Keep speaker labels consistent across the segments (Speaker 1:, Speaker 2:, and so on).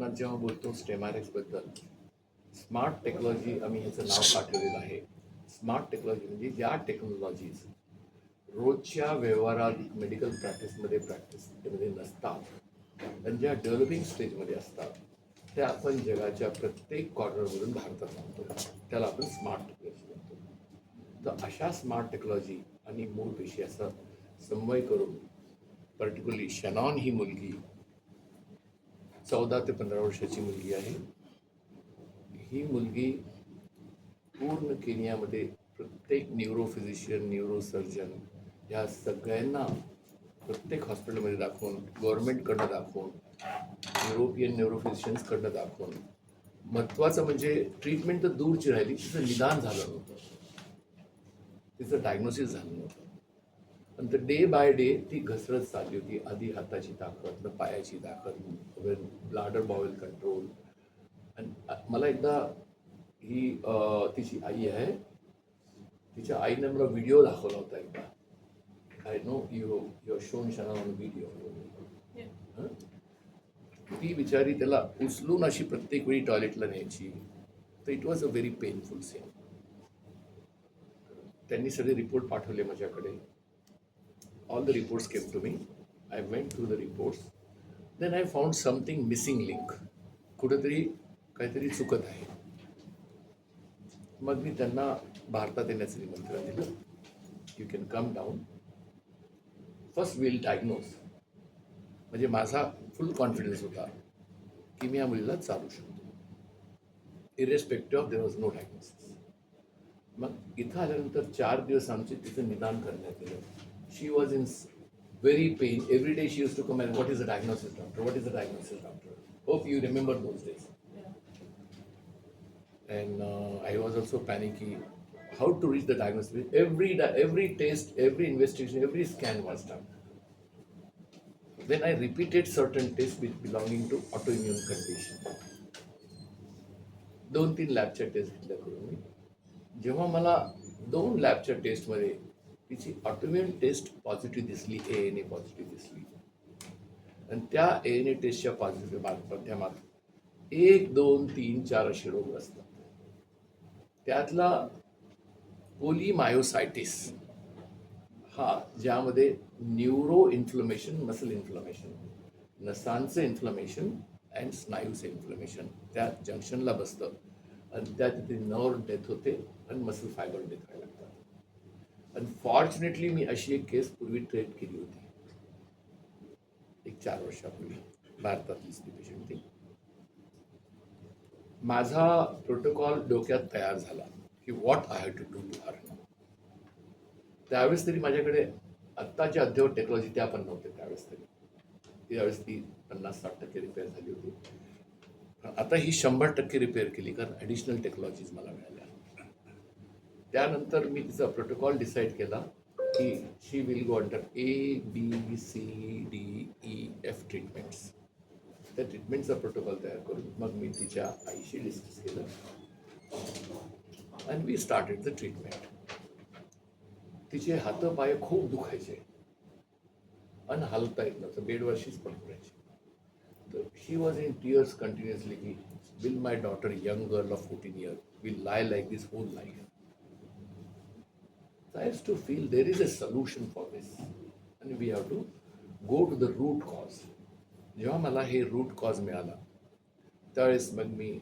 Speaker 1: आपण जेव्हा बोलतो स्टेमॅरेक्सबद्दल स्मार्ट टेक्नॉलॉजी आम्ही ह्याचं नाव पाठवलेलं आहे. स्मार्ट टेक्नॉलॉजी म्हणजे ज्या टेक्नॉलॉजीज रोजच्या व्यवहारात मेडिकल प्रॅक्टिसमध्ये प्रॅक्टिसमध्ये नसतात पण ज्या डेव्हलपिंग स्टेजमध्ये असतात त्या आपण जगाच्या प्रत्येक कॉर्नरमधून भारतात आणतो. त्याला आपण स्मार्ट टेक्नॉलॉजी म्हणतो. तर अशा स्मार्ट टेक्नॉलॉजी आणि मूळ पेशी असा समन्वय करून पर्टिक्युलरली शनॉन ही मुलगी चौदा ते पंधरा वर्षाची मुलगी आहे. ही मुलगी पूर्ण केनियामध्ये प्रत्येक न्यूरो फिजिशियन न्यूरो सर्जन सगळ्यांना प्रत्येक हॉस्पिटलमध्ये दाखवून गव्हर्नमेंटकडनं दाखवून युरोपियन न्यूरो फिजिशियन्सकडनं दाखवून. महत्त्वाचं म्हणजे ट्रीटमेंट तर दूरची राहिली तिचं निदान झालं नव्हतं. तिचं डायग्नोसिस झालं नव्हतं. नंतर डे बाय डे ती घसरत चालली होती. आधी हाताची ताकद मग पायाची ताकद ब्लाडर बॉवेल कंट्रोल आणि मला एकदा ही तिची आई आहे. तिच्या आईने मला व्हिडिओ दाखवला होता एकदा. I know you you shown शना on video ती बिचारी त्याला उचलून अशी प्रत्येक वेळी टॉयलेटला न्यायची. तर it was a very painful scene त्यांनी सगळे रिपोर्ट पाठवले माझ्याकडे. All the reports came to me. I went through the reports. Then I found something missing link. कुठेतरी काहीतरी चुकत आहे. मग मी त्यांना भारतात येण्याचं निमंत्रण दिलं. You can come down first will diagnose म्हणजे माझा फुल कॉन्फिडन्स होता की मी या मुलीला चालू शकतो. Irrespective of there was no diagnosis मग इथं आल्यानंतर चार दिवस आमचे तिथं निदान करण्यात आलं. She was in very pain every day she used to come and what is a diagnosis doctor what is a diagnosis doctor hope you remember those days and uh, I was also panicky how to reach the diagnosis. Every di- every test, every investigation, every scan was done. Then I repeated certain tests which belonging to autoimmune condition. दोन तीन लॅबच्या taste घेतल्या करून मी जेव्हा मला दोन लॅबच्या टेस्टमध्ये तिची autoimmune taste positive दिसली ए एन ए पॉझिटिव्ह दिसली आणि त्या ए एन ए टेस्टच्या पॉझिटिव्ह माध्यमात एक दोन तीन चार असे रोग असतात. त्यातला पोलीमायोसायटिस हा ज्यामध्ये न्यूरो इन्फ्लमेशन मसल इन्फ्लमेशन नसांचं इन्फ्लमेशन अँड स्नायूचं इन्फ्लमेशन त्या जंक्शनला बसतं. आणि त्या तिथे नर्व डेथ होते आणि मसल फायबर डेथ व्हायला लागतं. अनफॉर्च्युनेटली फॉर्च्युनेटली मी अशी एक केस पूर्वी ट्रेड केली होती. एक चार वर्षापूर्वी भारतातलीच ती पेशंट ती माझा प्रोटोकॉल डोक्यात तयार झाला की what I have to do to her त्यावेळेस तरी माझ्याकडे आत्ताची अद्ययावत टेक्नॉलॉजी त्या पण नव्हते त्यावेळेस तरी. त्यावेळेस ती पन्नास साठ टक्के रिपेअर झाली होती. आता ही शंभर टक्के रिपेअर केली कारण ॲडिशनल टेक्नॉलॉजीज मला मिळाल्या. त्यानंतर मी तिचा प्रोटोकॉल डिसाईड केला की she will go under A B C D E F treatments त्या ट्रीटमेंटचा प्रोटोकॉल तयार करून मग मी तिच्या आईशी डिस्कस केलं. And we started the treatment तिचे हातं पाय खूप दुखायचे. आणि हलता येत नव्हतं. बेडवरशीच पडपडायची तर she was in tears continuously की will my daughter young girl of fourteen year will lie like this whole life I used to feel there is a solution for this and we have to go to the root cause. जेव्हा मला हे route cause मिळाला त्यावेळेस मग मी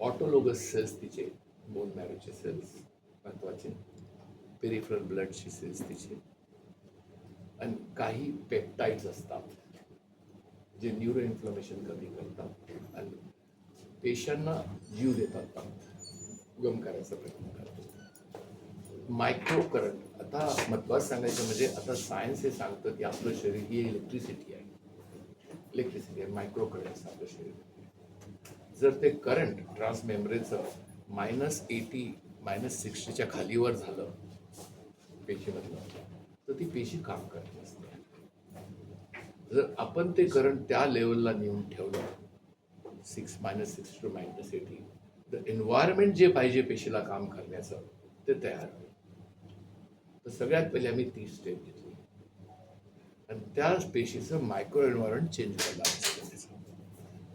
Speaker 1: autologous cells तिचे bone मॅरोचे cells महत्त्वाचे पेरिफरल ब्लडची सेल्स तिचे आणि काही पेप्टाईड्स असतात जे न्यूरो इन्फ्लमेशन कमी करतात आणि पेशंटना जीव देतात गम करायचा प्रयत्न करतात मायक्रो करंट आता महत्वाचं सांगायचं म्हणजे आता सायन्स हे सांगतं की आपलं शरीर ही इलेक्ट्रिसिटी आहे. इलेक्ट्रिसिटी आहे मायक्रो करंट आपलं शरीर. जर ते करंट ट्रान्समेमरेचं मायनस एटी मायनस सिक्स्टीच्या खालीवर झालं पेशीमधलं तर ती पेशी काम करत नसते. जर आपण ते करंट त्या लेवलला नेऊन ठेवलं six minus six to minus eighty तर एन्व्हायरमेंट जे पाहिजे पेशीला काम करण्याचं ते तयार होईल. तर सगळ्यात पहिले आम्ही ती स्टेप घेतली. आणि त्या पेशीचं मायक्रो एन्व्हायरमेंट चेंज करायला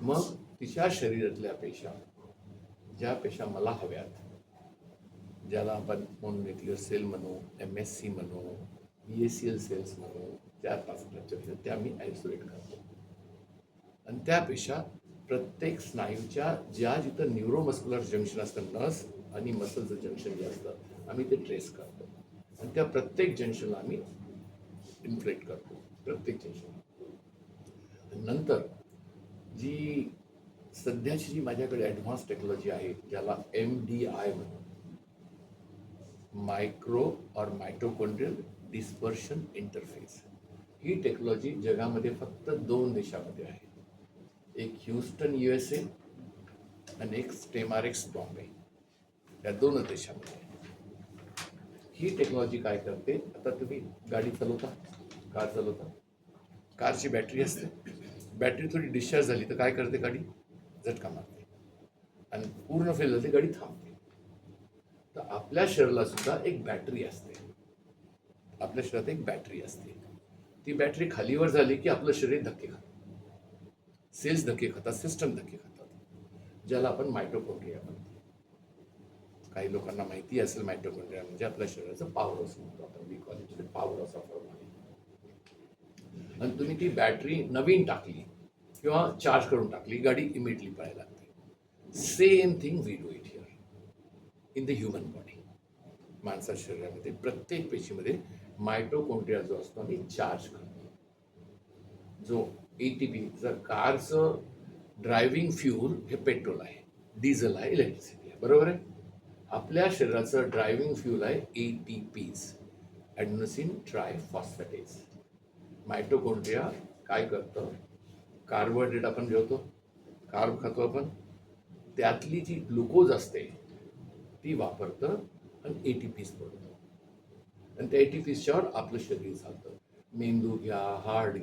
Speaker 1: मग तिच्या शरीरातल्या पेशा ज्या पेशा मला हव्यात ज्याला आपण मोनोन्युक्लिअर सेल म्हणू एम एस सी म्हणू B S C L cells म्हणू त्या पाच पेशा त्या मी आयसोलेट करतो. आणि त्या पेशा प्रत्येक स्नायूच्या ज्या जिथं न्यूरोमस्क्युलर जंक्शन असतं नस आणि मसलचं जंक्शन जे असतं आम्ही ते ट्रेस करतो. आणि त्या प्रत्येक जंक्शनला आम्ही इन्फ्लेक्ट करतो प्रत्येक जंक्शन नंतर जी सध्याची जी माझ्याकडे ॲडव्हान्स टेक्नॉलॉजी आहे ज्याला एम डी आय म्हणून मायक्रो और मायटोकॉन्ड्रियल डिस्पर्शन इंटरफेस ही टेक्नॉलॉजी जगामध्ये फक्त दोन देशामध्ये आहे. एक ह्युस्टन यू एस ए आणि एक स्टेमारेक्स बॉम्बे या दोनच देशामध्ये आहे. ही टेक्नॉलॉजी काय करते? आता तुम्ही गाडी चालवता कार चालवता. कारची बॅटरी असते. बॅटरी थोडी डिस्चार्ज झाली तर काय करते गाडी? झटका मारते. आणि पूर्ण फेल झाली गाडी थांबते. तर आपल्या शरीराला सुद्धा एक बॅटरी असते. आपल्या शरीरात एक बॅटरी असते. ती बॅटरी खालीवर झाली की आपलं शरीर धक्के खातं. सेल्स धक्के खातात सिस्टम धक्के खातात. ज्याला आपण मायटोकॉन्ड्रिया म्हणतो. काही लोकांना माहिती असेल मायटोकॉन्ड्रिया म्हणजे आपल्या शरीराचं पॉवर हाऊस पॉवर ऑफ़ आणि तुम्ही ती बॅटरी नवीन टाकली किंवा चार्ज करून टाकली गाडी इमिडिएटली पळायला लागते same thing we do it here in the human body माणसा शरीरामध्ये प्रत्येक पेशीमध्ये मायटोकॉन्ड्रिया जो असतो आम्ही चार्ज करतो जो ए टी पी जर कारचं ड्रायव्हिंग फ्यूल हे पेट्रोल आहे डिझेल आहे इलेक्ट्रिसिटी आहे बरोबर आहे आपल्या शरीराचं ड्रायव्हिंग फ्यूल आहे A T Ps adenosine triphosphates mitochondria काय करतं? कार्बोहायड्रेट आपण जेवतो कार्ब खातो आपण. त्यातली जी ग्लुकोज असते ती वापरतं आणि ए टी पीज बनवतं. आणि त्या ए टी पीजच्यावर आपलं शरीर चालतं. मेंदू घ्या हार्ट घ्या.